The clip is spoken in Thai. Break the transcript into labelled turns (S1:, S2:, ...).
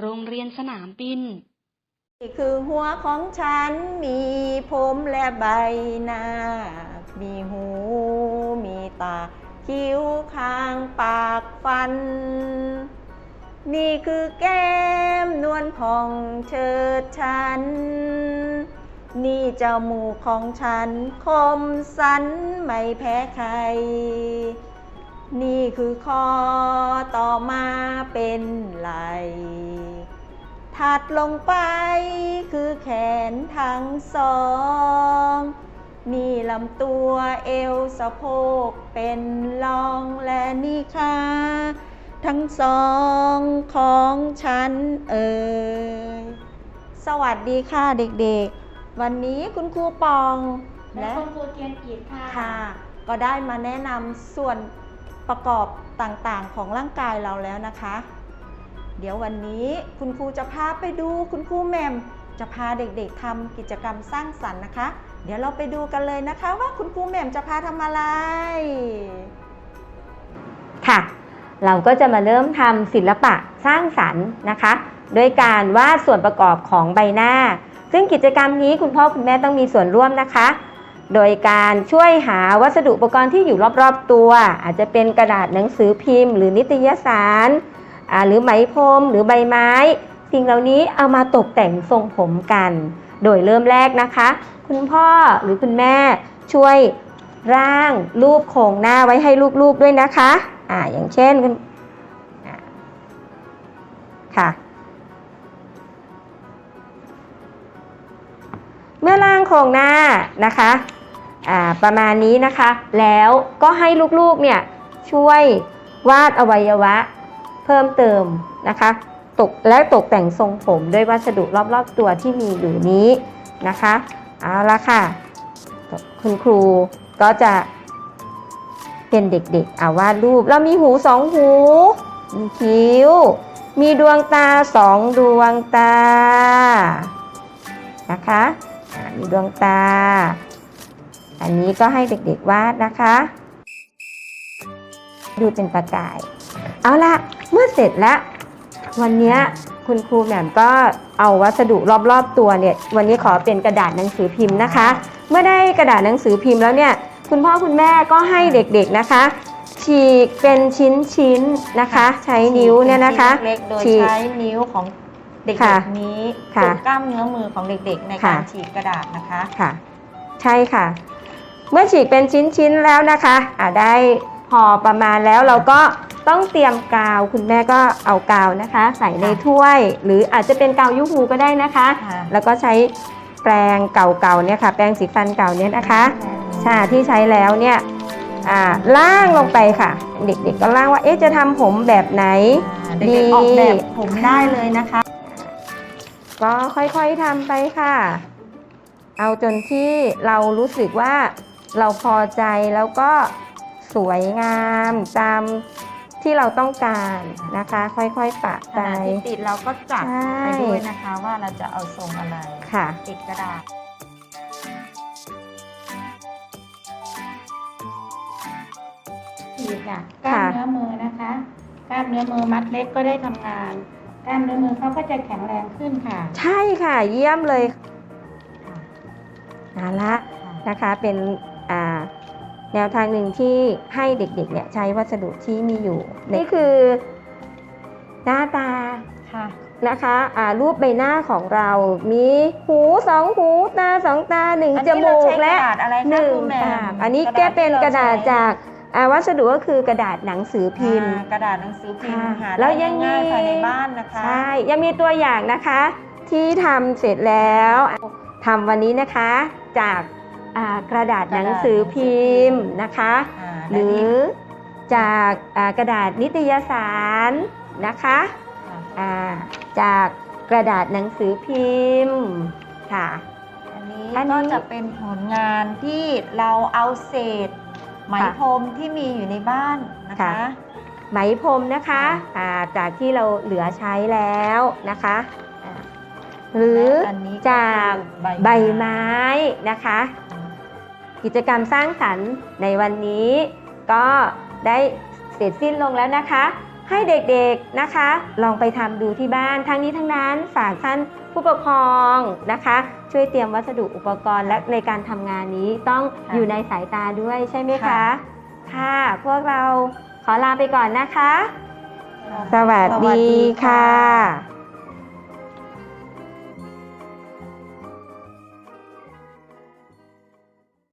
S1: โรงเรียนสนามบิน
S2: นี่คือหัวของฉันมีผมและใบหน้า มีหู มีตา คิ้วคางปากฟัน นี่คือแก้มนวลผ่องเชิดฉัน นี่จมูกของฉัน คมสันไม่แพ้ใคร นี่คือคอต่อมาเป็นไหล ถัดลงไปคือแขนทั้งสอง มีลำตัวเอวสะโพกเป็นรองและนี่ค่ะทั้งสองของฉันเอ่ย สวัสดีค่ะเด็กๆ วันนี้คุณครูปอง
S3: และคุณครูเทียนกิจค่ะ
S2: ค่ะ ก็ได้มาแนะนำส่วนประกอบต่างๆของร่างกายเราแล้วนะคะ เดี๋ยววันนี้คุณครูจะพาไปดูคุณครูแหม่มจะพาเด็กๆทำกิจกรรมสร้างสรรค์นะคะ เดี๋ยวเราไปดูกันเลยนะคะ ว่าคุณครูแหม่มจะพาทำอะไร
S4: ค่ะ เราก็จะมาเริ่มทำศิลปะสร้างสรรค์นะคะ โดยการวาดส่วนประกอบของใบหน้า ซึ่งกิจกรรมนี้คุณพ่อคุณแม่ต้องมีส่วนร่วมนะคะ โดยการช่วยหาวัสดุอุปกรณ์ที่อยู่รอบๆตัว อาจจะเป็นกระดาษหนังสือพิมพ์ หรือนิตยสาร หรือไหมพรมหรือใบไม้ สิ่งเหล่านี้เอามาตกแต่งทรงผมกัน โดยเริ่มแรกนะคะ คุณพ่อหรือคุณแม่ช่วยร่างรูปโครงหน้าไว้ให้ลูกๆด้วยนะคะอ่าอย่างเช่นคุณอ่าค่ะเมื่อร่างโครงหน้านะคะอ่าประมาณนี้นะคะ แล้วก็ให้ลูกๆเนี่ยช่วยวาดอวัยวะ เพิ่มเติมนะคะ ตกและตกแต่งทรงผมด้วยวัสดุรอบๆตัวที่มีอยู่นี้นะคะเอาละค่ะ คุณครูก็จะเป็นเด็กๆอาวาดรูปเรามีหูสองหู มีคิ้ว มีดวงตาสองดวงตานะคะมีดวงตา อันนี้ก็ให้เด็กๆวาดนะคะ ดูเป็นประกาย เอาละเมื่อเสร็จแล้ว วันเนี้ยคุณครูแหม่มก็เอาวัสดุรอบๆตัวเนี่ย วันนี้ขอเป็นกระดาษหนังสือพิมพ์นะคะ เมื่อได้กระดาษหนังสือพิมพ์แล้วเนี่ย คุณพ่อคุณแม่ก็ให้เด็กๆนะคะ ฉีกเป็นชิ้นๆนะคะ ใช้นิ้วเนี่ยนะคะ
S2: เล็กๆโดย
S4: ฉีก
S2: ใช้นิ้วของเด็
S4: ค่ะ
S2: กๆนี้
S4: ค่ะ
S2: ฝึกกล้ามเนื้อมือของเด็กๆ ในการ
S4: ค่ะ
S2: ฉีกกระดาษนะคะ
S4: ค่ะ ใช่ค่ะ เมื่อฉีกเป็นชิ้นๆแล้วนะคะอ่าได้พอประมาณแล้วเราก็ ต้องเตรียมกาวคุณแม่ก็เอากาวนะคะ ใส่ใน
S2: ค่ะ
S4: ถ้วย หรืออาจจะเป็นกาวยุหูก็ได้นะคะ
S2: ค่ะ
S4: แล้วก็ใช้แปรงเก่าๆเนี่ยค่ะ แปรงสีฟันเก่าเนี่ยนะคะชาที่ใช้แล้วเนี่ยอ่าล่างลงไปค่ะ เด็กๆก็ล่างว่าเอ๊ะจะทำผมแบบไหน
S2: อ่าเด็กๆออกแบบผมได้เลยนะคะ
S4: ก็ค่อยๆทำไปค่ะ เอาจนที่เรารู้สึกว่าเราพอใจแล้วก็สวยงามตาม ที่เราต้องการนะคะ ค่อยๆปะ
S2: ข
S4: ไป
S2: ณะที่ติดเราก็จัด
S4: ใช่
S2: ไปด้วยนะคะว่าเราจะเอาทรงอะไร
S4: ค่ะ
S2: ติดกระดาษ
S3: ฉีกอะกล้ามเนื้อมือนะคะกล้ามเนื้อมือมัดเล็กก็ได้ทำงานกล้ามเนื้อมือเขาก็จะแข็งแรงขึ้นค่ะ
S4: ใช่ค่ะ เยี่ยมเลยเอาละนะคะ เป็นอ่า แนวทางหนึ่งที่ให้เด็กๆเนี่ยใช้วัสดุที่มีอยู่ นี่คือหน้าตา
S2: ค่ะ
S4: นะคะอ่ารูปใบหน้าของเรา มีหูสองหูตาสองตาหนึ่ง
S2: อัน
S4: จ
S2: นี้เรา
S4: มูก
S2: ใช้
S4: และ
S2: กระดาษอะไร
S4: ห
S2: คะ
S4: นึ่
S2: ค
S4: ง
S2: รูแหม่ม
S4: ปากอันนี้แก้เป็นกระดาษ
S2: ที่เจา
S4: กอ่าวัสดุก็คือกระดาษหนังสือ
S2: ใช้
S4: พิมพ์
S2: อ่ากระดาษหนังสือพิมพ์
S4: ค่ะ
S2: หา
S4: แล้ว
S2: ได้
S4: ยังมี
S2: ง่ายๆภายในบ้านนะคะ
S4: ใช่ยังมีตัวอย่างนะคะ ที่ทำเสร็จแล้วทำวันนี้นะคะจากอ่า กระดาษหนังสือพิมพ์นะคะ
S2: อ่า
S4: หรือจากอ่ากระดาษนิตยสารนะคะ
S2: ค่ะ
S4: อ่าจากกระดาษหนังสือพิมพ์ค่ะ
S2: อันนี้
S4: อันนี้
S2: ก็จะเป็นผลงานที่เราเอาเศษ ไหม
S4: ค่ะ
S2: พรมที่มีอยู่ในบ้านนะคะ
S4: ค่ะไหมพรมนะคะอ่าจากที่เราเหลือใช้แล้วนะคะอ่าหรือ
S2: และอันนี้ก็
S4: จาก
S2: คือ
S4: ใบไม้นะคะ กิจกรรมสร้างสรรค์ในวันนี้ ก็ได้เสร็จสิ้นลงแล้วนะคะ ให้เด็กๆนะคะ ลองไปทำดูที่บ้านทั้งนี้ทั้งนั้นฝากท่านผู้ปกครองนะคะ ช่วยเตรียมวัสดุอุปกรณ์และในการทำงานนี้ต้อง
S2: ค่ะ
S4: อยู่ในสายตาด้วยใช่ไหมคะ
S2: ค่ะ
S4: ค่ะ พวกเราขอลาไปก่อนนะคะ สวัส
S2: สวัส
S4: ดี
S2: ดี
S4: ค่ะ
S2: ค่ะ